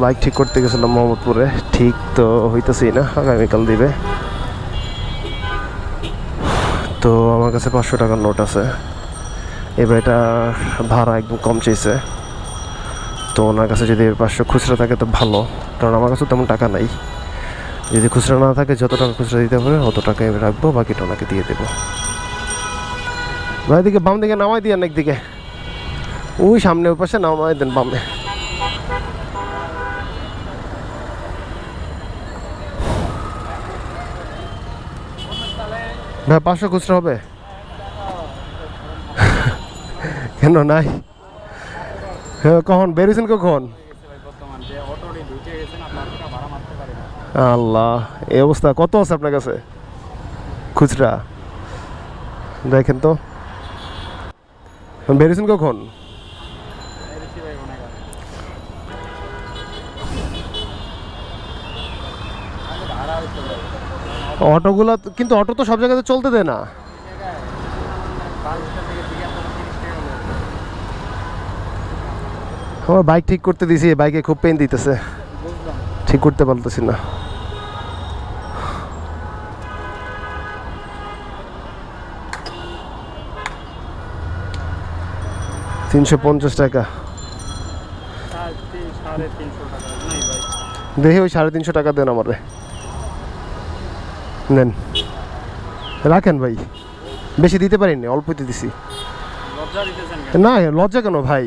Bike ঠিক করতে গেছিলাম মোহাম্মদপুরে। ঠিক তো হইতেছেই না আগামীকাল দিবে। তো আমার কাছে পাঁচশো টাকার নোট আছে। এবার এটা ভাড়া একদম কম চেয়েছে তো ওনার কাছে যদি পাঁচশো খুচরা থাকে তো ভালো। কারণ আমার কাছে তেমন টাকা নাই। যদি খুচরা না থাকে, যত টাকা খুচরা দিতে পারে অত টাকা আমি রাখব, বাকিটা ওনাকে দিয়ে দেবো। ভাই দিকে বাম দিকে নামাই দিয়ে একদিকে। ওই সামনে ওই পাশে নামাই দেন বামে। ভাই, পাঁচশো খুচরা হবে? কেন নাই? কখন? বেরিয়েছেন কখন? আল্লাহ, এই অবস্থা। কত আছে আপনার কাছে? খুচরা? দেখেন তো। বেরিয়েছেন কখন? অটোগুলো কিন্তু অটো তো সব জায়গাতে চলতে দেয় না। আমার বাইক ঠিক করতে দিছি বাইকে খুব পেন দিতেছে। ঠিক করতে পারতেছি না। তিনশো পঞ্চাশ টাকা। দেখি ওই সাড়ে তিনশো টাকা দেন আমারে। নেন। রাখেন ভাই। বেশি দিতে পারিনি অল্পতে দিছি। না লজ্জা কেন ভাই?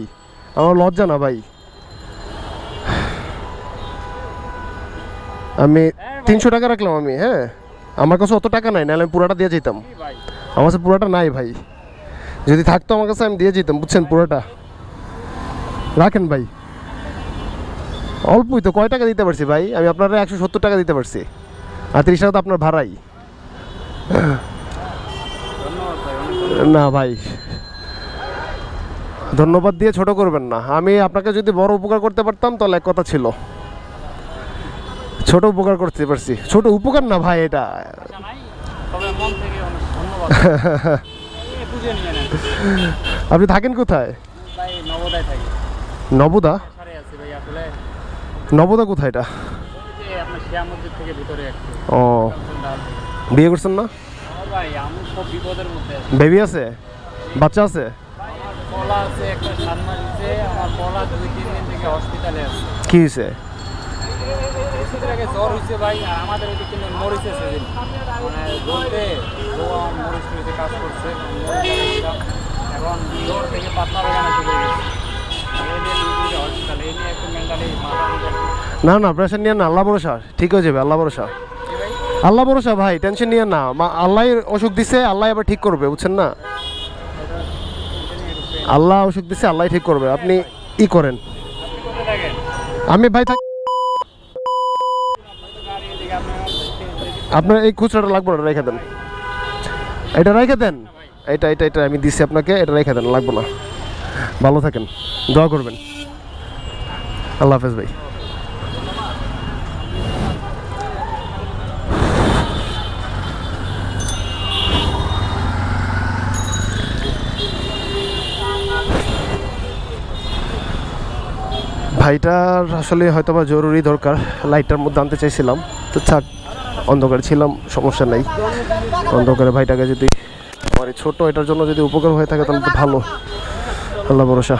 আমার লজ্জা না ভাই। আমি তিনশো টাকা রাখলাম আমি হ্যাঁ? আমার কাছে অত টাকা নাই নাহলে আমি পুরাটা দিয়ে যেতাম আমার কাছে পুরাটা নাই ভাই। যদি থাকতো আমার কাছে আমি দিয়ে যেতাম বুঝছেন পুরোটা? রাখেন ভাই। অল্পই তো কয় টাকা দিতে পারছি ভাই? আমি আপনারা একশো সত্তর টাকা দিতে পারছি। আর তিরিশ টাকা তো আপনার ভাড়াই। না ভাই। ধন্যবাদ দিয়ে ছোট করবেন না। আমি আপনাকে যদি বড় উপকার করতে পারতাম তাহলে এক কথা ছিল। ছোট উপকার করতে পারছি। ছোট উপকার না ভাই এটা। আপনি থাকেন কোথায়? নবদা? নবদা কোথায় এটা ওই যে আপনার শিয়া মসজিদ থেকে ভিতরে ও। বিয়ে করছেন না? ভাই আমি খুব বিপদের মধ্যে বেবি আছে? বাচ্চা আছে? পলা আছে একটা সাত মাস আমার পলা দুই তিন দিন থেকে হসপিটালে আছে। কি হয়েছে জ্বর হয়েছে ভাই আমাদের ওইদিকে কিন্তু মরিচে সেদিন। মানে বলতে মরিচ কাজ করছে। এখন জ্বর থেকে পাতলা বেগানা শুরু হয়ে গেছে এই নিয়ে দুই হসপিটালে এই নিয়ে একটু মেন্টালি মাথা মুখে না না প্রেশার নিয়ে না, আল্লাহ ভরসা। ঠিক হয়ে যাবে, আল্লাহ ভরসা। আল্লাহ ভরসা, ভাই টেনশন নিয়ে না। আল্লাহ অসুখ দিছে, আল্লাহ আবার ঠিক করবে, বুঝছেন না? আল্লাহ অসুখ দিছে, আল্লাহ ঠিক করবে, আপনি ই করেন। আমি ভাই থাক আপনার এই খুচরাটা লাগবে না রেখে দেন। এটা রেখে দেন। এটা এটা এটা আমি দিছি আপনাকে, এটা রেখে দেন, লাগবে না। ভালো থাকেন, দোয়া করবেন। আল্লাহ হাফেজ, ভাই। ভাইটার আসলে হয়তো বা জরুরি দরকার, লাইটটার মধ্যে আনতে চাইছিলাম। তো থাক, অন্ধকারে ছিলাম, সমস্যা নেই। অন্ধকারে ভাইটাকে যদি আমার এই ছোট এটার জন্য যদি উপকার হয়ে থাকে তাহলে তো ভালো। আল্লাহ ভরসা।